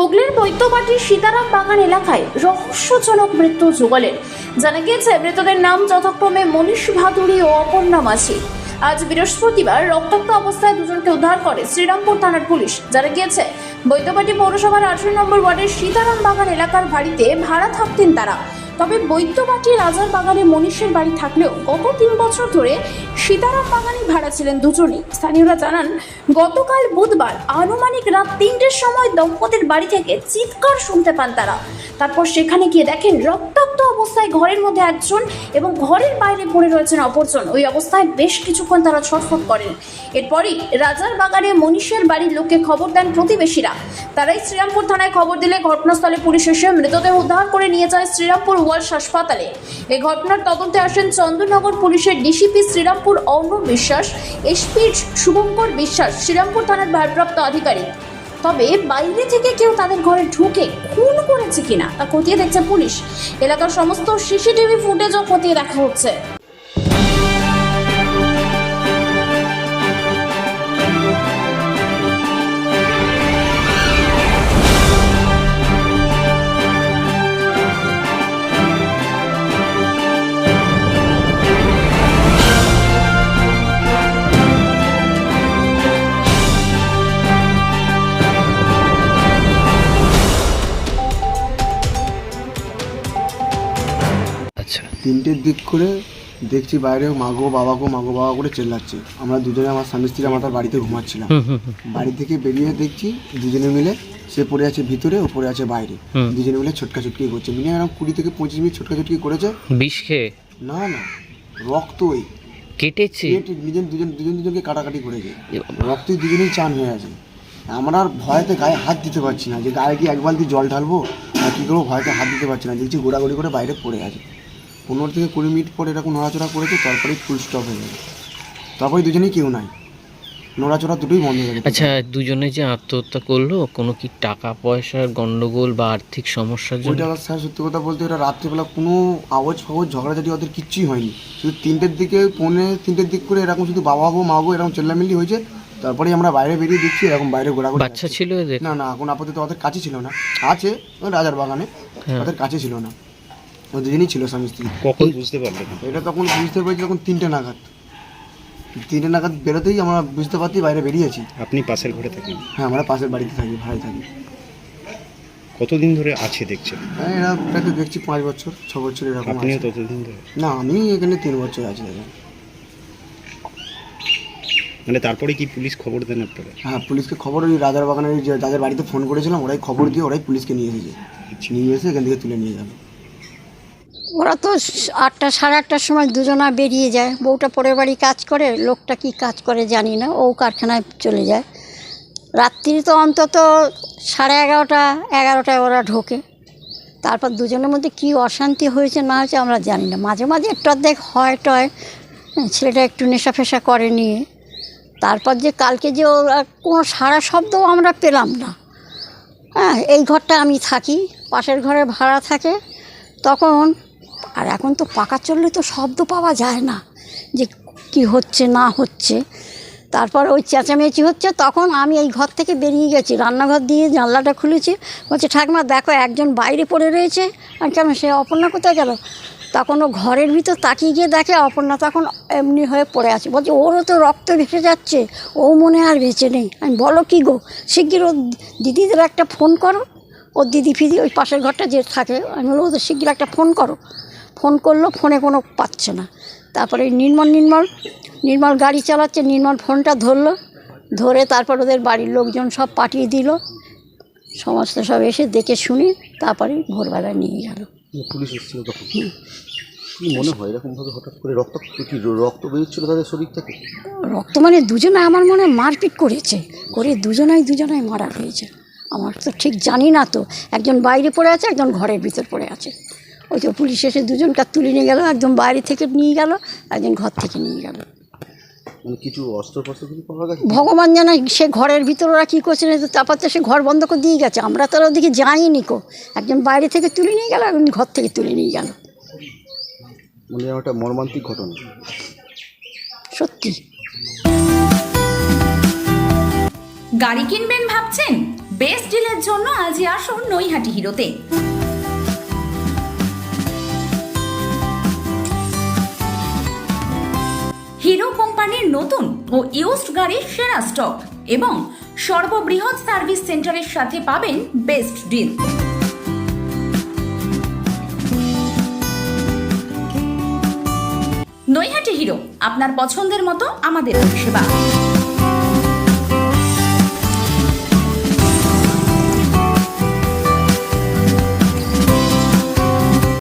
হুগলির বৈদ্যবাটির সীতারাম বাগান এলাকায় রহস্যজনক মৃত্যু যুগলের। জানা গিয়েছে, মৃতদের নাম যথাক্রমে মনীষ ভাদুরী ও অপর্ণা মাঝি। আজ বৃহস্পতিবার রক্তাক্ত অবস্থায় দুজনকে উদ্ধার করে শ্রীরামপুর থানার পুলিশ। যারা গিয়েছে, বৈদ্যবাটি পৌরসভার আঠারো নম্বর ওয়ার্ডের সীতারাম বাগান এলাকার বাড়িতে ভাড়া থাকতেন তারা। তবে বৈদ্যবাটি রাজার বাগানে মনীষের বাড়ি থাকলেও গত তিন বছর ধরে সীতারাম বাগানে ভাড়া ছিলেন দুজনই। স্থানীয়রা জানান, গতকাল বুধবার আনুমানিক রাত তিনটের সময় দম্পতির বাড়ি থেকে চিৎকার শুনতে পান তারা। তারপর সেখানে গিয়ে দেখেন রক্তাক্ত অবস্থায় ঘরের মধ্যে একজন এবং ঘরের বাইরে পড়ে রয়েছেন অপরজন। ওই অবস্থায় বেশ কিছুক্ষণ তারা ছটফট করেন। এরপরই রাজার বাগানে মনীষের বাড়ির লোককে খবর দেন প্রতিবেশীরা। তারাই শ্রীরামপুর থানায় খবর দিলে ঘটনাস্থলে পুলিশ এসে মৃতদেহ উদ্ধার করে নিয়ে যায় শ্রীরামপুর ওয়ার্ল্ড হাসপাতালে। এই ঘটনার তদন্তে আসেন চন্দননগর পুলিশের ডিসিপি শ্রীরামপুর অর্ণব বিশ্বাস, এসপি শুভঙ্কর বিশ্বাস, শ্রীরামপুর থানার ভারপ্রাপ্ত আধিকারিক। তবে বাইরে থেকে কেউ তাদের ঘরে ঢুকে খুন করেছে কিনা তা খতিয়ে দেখছে পুলিশ। এলাকার সমস্ত সিসিটিভি ফুটেজও খতিয়ে দেখা হচ্ছে। তিনটের দিক করে দেখছি বাইরে মাগো বাবাগো মাগো বাবা করে চেল্লাচ্ছে। আমরা দুজনে আমার স্বামী স্ত্রী আমার তার বাড়িতে ঘুমাচ্ছিলাম। বাড়ি থেকে বেরিয়ে দেখছি দুজনে মিলে সে পড়ে আছে ভিতরে ও পড়ে আছে বাইরে। দুজনে মিলে ছোটকা ছুটকি করছে। মিনিমাম কুড়ি থেকে পঁচিশ মিনিট ছোটকা ছুটকি করেছে। বিষ খেয়ে? না না। রক্ত ওই। কেটেছে? দুজন দুজন দুজন দুজনকে কাটাকাটি করেছে। রক্তই দুজনেই চান হয়ে আছে। আমরা আর ভয়তে গায়ে হাত দিতে পারছি না। যে গায়ে কি এক বালতি জল ঢালবো আর কী করব ভয়তে হাত দিতে পারছি না। দেখছি গোড়াগড়ি করে বাইরে পড়ে আছে। পনেরো থেকে কুড়ি মিনিট পর এরকম নড়াচড়া করেছে তারপরেই ফুল স্টপ হয়ে গেছে তারপরে দুজনেই কেউ নাই। নড়াচড়া দুটোই বন্ধ হয়ে গেছে। আচ্ছা দুজনে যে আত্মহত্যা করল কোনো কি টাকা পয়সার গন্ডগোল বা আর্থিক সমস্যার জন্য? ওইটা স্যার সত্যি কথা বলতে ওটা রাত্রিবেলা কোনো আওয়াজ ফাওয়াজ ঝগড়াঝাটি ওদের কিচ্ছুই হয়নি। শুধু তিনটের দিকে পৌনে তিনটের দিক করে এরকম শুধু বাবা গো মা গো এরকম চেল্লামিল্লি হয়েছে। তারপরে আমরা বাইরে বেরিয়ে দেখছি এরকম বাইরে ঘোরাঘুরি বাচ্চা ছিল না না এখন আপাতত ওদের কাছে ছিল না। আছে রাজার বাগানে হ্যাঁ। ওদের কাছে ছিল না। দুজনই ছিল স্বামী স্ত্রী। কখন বুঝতে পারলেন এটা তখন বুঝতে পেরেছি তখন তিনটে নাগাদ। তিনটে নাগাদ বেরোতেই আমরা বুঝতে পারছি বাইরে বেরিয়েছি। আপনি পাশের ঘরে থাকেন? হ্যাঁ আমরা পাশের বাড়িতে থাকি ভাড়ায় থাকি। কতদিন ধরে আছে দেখছেন? হ্যাঁ এরা প্রায় তো দেখছি পাঁচ বছর ছ বছর এরকম আপনিও আছে ততদিন ধরে? না আমি এখানে তিন বছর আছি দাদা। মানে তারপরে কি পুলিশ খবর দেন আপনারা? হ্যাঁ পুলিশকে খবর ওই রাজার বাগানের যে যাদের বাড়িতে ফোন করেছিলাম ওরাই খবর দিয়ে ওরাই পুলিশকে নিয়ে এসেছে। নিয়ে এসে এখান থেকে তুলে নিয়ে যাবে। ওরা তো আটটা সাড়ে আটটার সময় দুজনা বেরিয়ে যায়। বউটা পরের বাড়ি কাজ করে লোকটা কি কাজ করে জানি না ও কারখানায় চলে যায়। রাত্রি তো অন্তত সাড়ে এগারোটা এগারোটায় ওরা ঢোকে। তারপর দুজনের মধ্যে কি অশান্তি হয়েছে না হয়েছে আমরা জানি না। মাঝে মাঝে একটু অর্ধেক হয় টয় হ্যাঁ, ছেলেটা একটু নেশা ফেশা করে নিয়ে। তারপর যে কালকে যে ওরা কোনো সারা শব্দও আমরা পেলাম না। হ্যাঁ এই ঘরটা আমি থাকি পাশের ঘরে ভাড়া থাকে তখন আর এখন তো পাকা চললে তো শব্দ পাওয়া যায় না যে কি হচ্ছে, না হচ্ছে। তারপর ওই চেঁচামেচি হচ্ছে, তখন আমি এই ঘর থেকে বেরিয়ে গেছি, রান্নাঘর দিয়ে জানলাটা খুলেছি, বলছে, ঠাকুমা, দেখো, একজন বাইরে পড়ে রয়েছে। আর কেন সে অপর্ণা কোথায় গেল? তখন ও ঘরের ভিতর তাকিয়ে গিয়ে দেখে, অপর্ণা তখন এমনি হয়ে পড়ে আছে। বলছে, ওরও তো রক্ত ভেসে যাচ্ছে, ও মনে আর বেঁচে নেই। আমি বলো, কী গো, শিগগির ও দিদিদের একটা ফোন করো। ওর দিদি ফিদি ওই পাশের ঘরটা যে থাকে, আমি ওদের শিগগির একটা ফোন করো। ফোন করল ফোনে কোনো পাচ্ছে না। তারপরে নির্মল নির্মল নির্মল গাড়ি চালাচ্ছে নির্মল ফোনটা ধরলো ধরে তারপর ওদের বাড়ির লোকজন সব পাঠিয়ে দিল। সমস্ত সব এসে দেখে শুনে তারপরে ভোরবেলা নিয়ে গেল। পুলিশ এসেছিল তখন? কি মনে হয় এরকম ভাবে হঠাৎ করে রক্ত কি রক্ত বেরোচ্ছিল তাদের শরীর থেকে? রক্ত মানে দুজনে আমার মনে হয় মারপিট করেছে। করে দুজনাই দুজনাই মারা হয়েছে আমার তো ঠিক জানি না তো। একজন বাইরে পড়ে আছে একজন ঘরের ভিতর পড়ে আছে। ওই তো পুলিশ এসে দুজনকে তুলে নিয়ে গেল একজন বাইরে থেকে নিয়ে গেল একজন ঘর থেকে নিয়ে গেল। মানে কিছু ভগবান জানে সে ঘরের ভিতর ওরা কী করছে না তো তারপর তো সে ঘর বন্ধ করে দিয়ে গেছে। আমরা তো আর ওদিকে যাইনি কো। একজন বাইরে থেকে তুলে নিয়ে গেল একজন ঘর থেকে তুলে নিয়ে গেল। মানে একটা মর্মান্তিক ঘটনা। সত্যি। গাড়ি কিনবেন ভাবছেন? বেস্ট ডিলের জন্য আজই আসুন নৈহাটি হিরোতে। কোম্পানির নতুন ও ইউজড গাড়ির সেরা স্টক এবং সর্ববৃহৎ সার্ভিস সেন্টারের সাথে পাবেন বেস্ট ডিল নৈহাটি হিরো, আপনার পছন্দের মতো আমাদের পরিষেবা।